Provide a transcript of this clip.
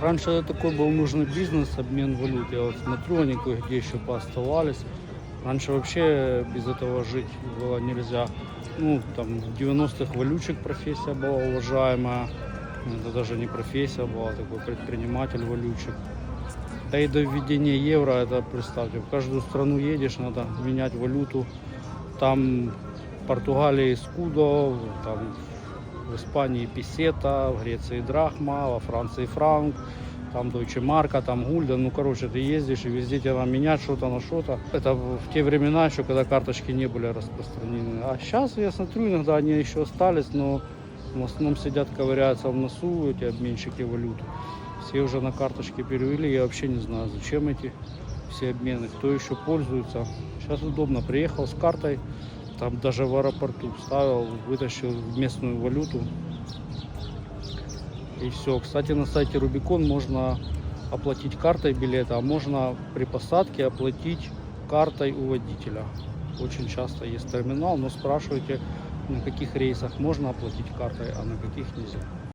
Раньше такой был нужный бизнес, обмен валют. Я вот смотрю, они кое-где еще пооставались. Раньше вообще без этого жить было нельзя. Ну, там, в 90-х валютчик профессия была уважаемая. Это даже не профессия была, такой предприниматель-валютчик. Да и до введения евро, это представьте, в каждую страну едешь, надо менять валюту. Там в Португалии скудо, там в Испании песета, в Греции драхма, во Франции франк, там Deutsche Марка, там гульден. Ну, короче, ты ездишь и везде тебе надо менять что-то на что-то. Это в в те времена еще, когда карточки не были распространены. А сейчас я смотрю, иногда они еще остались, но в основном сидят, ковыряются в носу эти обменщики валют. Все уже на карточки перевели, я вообще не знаю, зачем эти все обмены, кто еще пользуется. Сейчас удобно, приехал с картой, там даже в аэропорту вставил, вытащил местную валюту. И все. Кстати, на сайте Рубикон можно оплатить картой билета, а можно при посадке оплатить картой у водителя. Очень часто есть терминал, но спрашивайте, на каких рейсах можно оплатить картой, а на каких нельзя.